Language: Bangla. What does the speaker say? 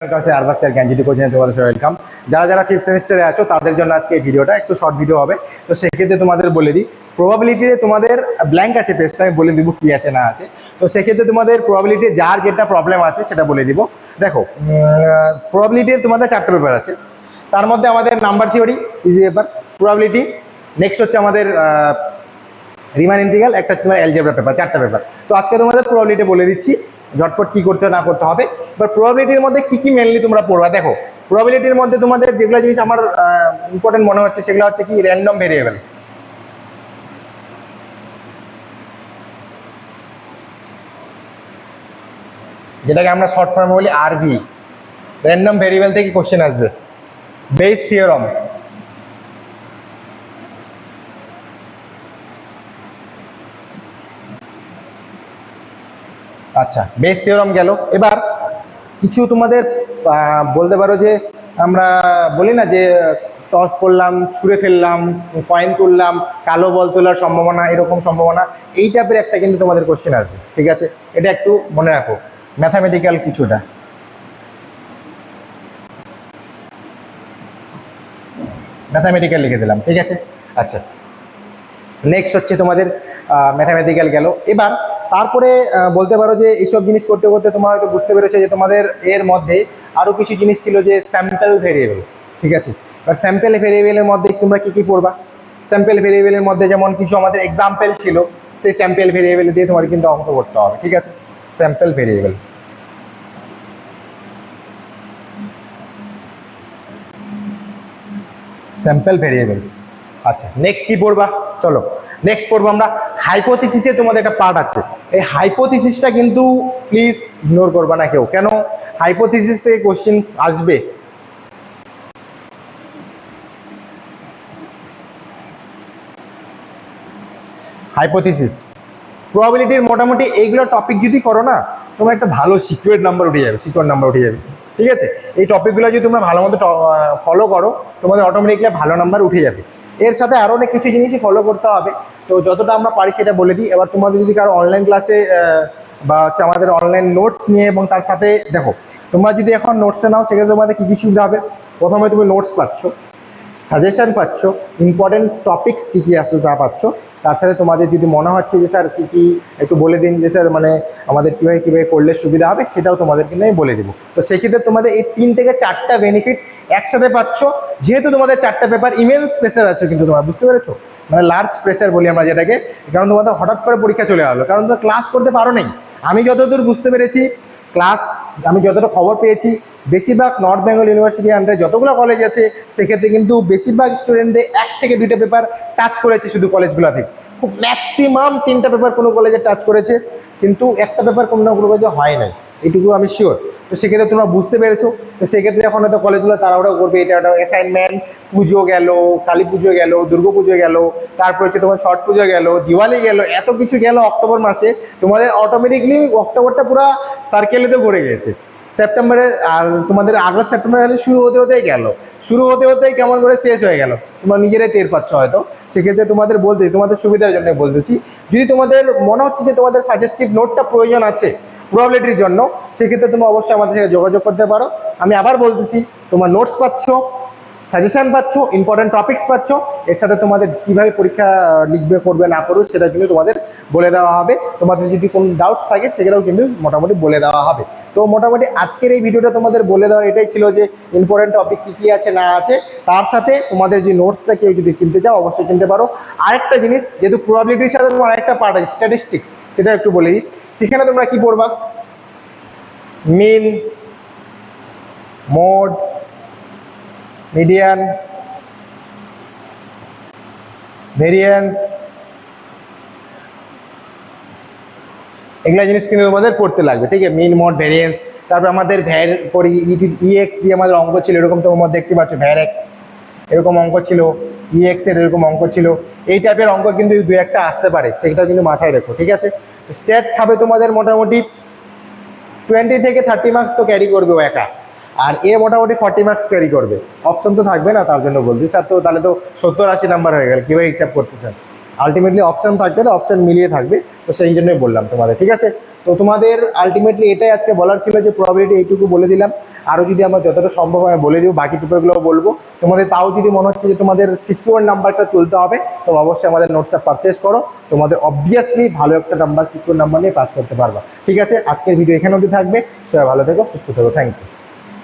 কাছে আরবাস স্যার জ্ঞানজ্যোতি কোচিংয়ে ওয়েলকাম যারা যারা ফিফথ সেমিস্টারে আছো, তাদের জন্য আজকে এই ভিডিওটা একটু শর্ট ভিডিও হবে। তো সেক্ষেত্রে তোমাদের বলে দিই প্রবাবিলিটিতে তোমাদের ব্ল্যাঙ্ক আছে পেজটা আমি বলে দিব কি আছে, না আছে। তো সেক্ষেত্রে তোমাদের প্রবাবিলিটি যার যেটা প্রবলেম আছে, সেটা বলে দিব। দেখো প্রবাবিলিটি তোমাদের চারটে পেপার আছে। তার মধ্যে আমাদের number theory easy paper probability next হচ্ছে আমাদের রিমান ইন্টিগ্রাল একটা তোমার অ্যালজেব্রা পেপার চারটা পেপার তো আজকে তোমাদের প্রবাবিলিটি বলে দিচ্ছি ঝটপট কি করতে না করতে হবে। এবার প্রবাবিলিটির মধ্যে কি কি মেনলি তোমরা পড়বা? দেখো প্রবাবিলিটির মধ্যে তোমাদের যেগুলো জিনিস আমার ইম্পর্টেন্ট মনে হচ্ছে, সেগুলো হচ্ছে কি র্যান্ডম ভেরিয়েবল যেটাকে আমরা শর্ট ফর্মে বলি আরভি র্যান্ডম ভেরিয়েবল থেকে কোশ্চেন আসবে। বেস থিওরম আচ্ছা। বেস থিওরম গেল। এবার কিছু তোমাদের বলতে পারো যে আমরা বলি না যে, টস করলাম, ছুঁড়ে ফেললাম কয়েন তুললাম, কালো বল তোলার সম্ভাবনা, এরকম সম্ভাবনা, এই টাইপের একটা কিন্তু তোমাদের কোশ্চেন আসবে। ঠিক আছে? এটা একটু মনে রাখো। ম্যাথামেটিক্যাল কিছুটা। ম্যাথামেটিক্যাল লিখে দিলাম। ঠিক আছে? আচ্ছা। নেক্সট হচ্ছে তোমাদের ম্যাথামেটিক্যাল গেল। এবার তারপরে বলতে পারো যে এইসব জিনিস করতে করতে তোমার হয়তো বুঝতে পেরেছ যে তোমাদের এর মধ্যে আরও কিছু জিনিস ছিল যে স্যাম্পেল ভেরিয়েবল ঠিক আছে? এবার স্যাম্পেল ভেরিয়েবলের মধ্যে তোমরা কী কী পড়বা? স্যাম্পেল ভেরিয়েবলের মধ্যে যেমন কিছু আমাদের এক্সাম্পেল ছিল, সেই স্যাম্পেল ভেরিয়েবল দিয়ে তোমার কিন্তু অঙ্ক করতে হবে, ঠিক আছে? স্যাম্পেল ভেরিয়েবল স্যাম্পল ভেরিয়েবলস আচ্ছা নেক্সট কি পড়বা? চলো নেক্সট পড়ব আমরা। হাইপোথিসিসে তোমাদের একটা পার্ট আছে। এই হাইপোথিসিসটা কিন্তু প্লিজ ইগনোর করবা না কেউ। কেন? হাইপোথিসিস থেকে কোশ্চেন আসবে। হাইপোথিসিস প্রবাবিলিটির মোটামুটি এইগুলো টপিক যদি করো না, তোমার একটা ভালো সিকিউর নাম্বার উঠে যাবে সিকিউর নাম্বার উঠে যাবে। ঠিক আছে? এই টপিকগুলো যদি তোমরা ভালো মতো ফলো করো, তোমাদের অটোমেটিকলি ভালো নাম্বার উঠে যাবে। এর সাথে আরও অনেক কিছু জিনিসই ফলো করতে হবে। তো যতটা আমরা পারি সেটা বলে দিই। এবার তোমাদের যদি কারও অনলাইন ক্লাসে বা হচ্ছে আমাদের অনলাইন নোটস নিয়ে এবং তার সাথে দেখো, তোমরা যদি এখন নোটসটা নাও, সেক্ষেত্রে তোমাদের কী কী সুবিধা হবে? প্রথমে তুমি নোটস পাচ্ছ। সাজেশন পাচ্ছ ইম্পর্টেন্ট টপিকস কী কী আসতে যা পাচ্ছ, তার সাথে তোমাদের যদি মনে হচ্ছে যে স্যার কী কী একটু বলে দিন যে স্যার মানে আমাদের কীভাবে কীভাবে করলে সুবিধা হবে, সেটাও তোমাদের কিন্তু আমি বলে দেবো। তো সেক্ষেত্রে তোমাদের এই তিন থেকে চারটা বেনিফিট একসাথে পাচ্ছ, যেহেতু তোমাদের চারটা পেপার ইমেন্স প্রেশার আছে কিন্তু তোমরা বুঝতে পেরেছ? মানে লার্জ প্রেশার বলি আমরা যেটাকে, কারণ তোমাদের হঠাৎ করে পরীক্ষা চলে গেলো কারণ তোমরা ক্লাস করতে পারো নেই। আমি যতদূর বুঝতে পেরেছি ক্লাস, আমি যতটা খবর পেয়েছি, বেশিরভাগ নর্থ বেঙ্গল ইউনিভার্সিটি আন্ডারে যতগুলো কলেজ আছে, সেক্ষেত্রে কিন্তু বেশিরভাগ স্টুডেন্টদের এক থেকে দুইটা পেপার টাচ করেছে শুধু কলেজগুলোতে খুব ম্যাক্সিমাম তিনটা পেপার কোনো কলেজে টাচ করেছে, কিন্তু একটা পেপার কোনো না কোনো কলেজে হয় নাই, এটুকু আমি শিওর তো সেক্ষেত্রে তোমরা বুঝতে পেরেছ। তো সেক্ষেত্রে এখন হয়তো কলেজগুলো তাড়াহুড়ো করবে, এটা একটা অ্যাসাইনমেন্ট পুজো গেল, কালী পুজো গেল, দুর্গা পুজো গেল, তারপর হচ্ছে তোমার ছট পুজো গেল, দিওয়ালি গেল, এত কিছু গেল অক্টোবর মাসে, তোমাদের অটোমেটিকলি অক্টোবরটা পুরো সার্কেলেতে ভরে গেছে। সেপ্টেম্বরে আর তোমাদের আগস্ট সেপ্টেম্বর গেলে শুরু হতে হতেই গেল। শুরু হতে হতেই কেমন করে শেষ হয়ে গেল। তোমরা নিজেরাই টের পাচ্ছ হয়তো। সেক্ষেত্রে তোমাদের বলতে তোমাদের সুবিধার জন্য বলতেছি। যদি তোমাদের মনে হচ্ছে যে তোমাদের সাজেস্টিভ নোটটা প্রয়োজন আছে প্রবাবিলিটির জন্য, সেক্ষেত্রে তুমি অবশ্যই আমাদের সাথে যোগাযোগ করতে পারো। আমি আবার বলতেছি, তোমার নোটস পাচ্ছ সাজেশন পাচ্ছ ইম্পর্টেন্ট টপিক্স পাচ্ছ, এর সাথে তোমাদের কীভাবে পরীক্ষা লিখবে, করবে, না করবে সেটা জন্য তোমাদের বলে দেওয়া হবে। তোমাদের যদি কোনো ডাউটস থাকে, সেগুলোও কিন্তু মোটামুটি বলে দেওয়া হবে। তো মোটামুটি আজকের এই ভিডিওটা তোমাদের বলে দেওয়া, এটাই ছিল যে ইম্পর্টেন্ট টপিক কী কী আছে, না আছে। তার সাথে তোমাদের যে নোটসটা কেউ যদি কিনতে চাও, অবশ্যই কিনতে পারো। আরেকটা জিনিস, যেহেতু প্রবাবিলিটির সাথে তোমার আরেকটা পার্ট আছে স্ট্যাটিস্টিক্স সেটা একটু বলে দিই। সেখানে তোমরা কি পড়বা? মিন মোড মিডিয়ান ভেরিয়েন্স এগুলো জিনিস কিন্তু তোমাদের পড়তে লাগবে, ঠিক আছে? মিন মোড ভেরিয়েন্স তারপর আমাদের ভ্যার করি ইএক্স দিয়ে আমাদের অঙ্ক ছিল, এরকম তোমার দেখতে পাচ্ছ ভ্যারেক্স এরকম অঙ্ক ছিল ইএক্স এর এরকম অঙ্ক ছিল, এই টাইপের অঙ্ক কিন্তু দু একটা আসতে পারে, সেটা কিন্তু মাথায় রেখো, ঠিক আছে? স্টেট খাবে তোমাদের মোটামুটি টোয়েন্টি থেকে থার্টি মার্কস তো ক্যারি করবে ও একা, আর এ মোটামুটি ফর্টি মার্কস ক্যারি করবে অপশন তো থাকবে না, তার জন্য বলছি। স্যার তো তাহলে তো সত্তর আশি নাম্বার হয়ে গেল, কীভাবে হিসাব করতেছেন? আলটিমেটলি অপশান থাকবে তো অপশান মিলিয়ে থাকবে। তো সেই জন্যই বললাম তোমাদের, ঠিক আছে? তো তোমাদের আলটিমেটলি এটাই আজকে বলার ছিল যে প্রবাবিলিটি এইটুকু বলে দিলাম। আরও যদি আমার যতটা সম্ভব আমি বলে দিব বাকি পেপারগুলোও বলব। তোমাদের তাও যদি মনে হচ্ছে যে তোমাদের সিকিউর নাম্বারটা তুলতে হবে, তো অবশ্যই আমাদের নোটটা পারচেস করো। তোমাদের অবভিয়াসলি ভালো একটা নাম্বার সিকিউর নাম্বার নিয়ে পাস করতে পারবা। ঠিক আছে? আজকের ভিডিও এখানে অবধি থাকবে। সবাই ভালো থেকো, সুস্থ থেকো। Thank you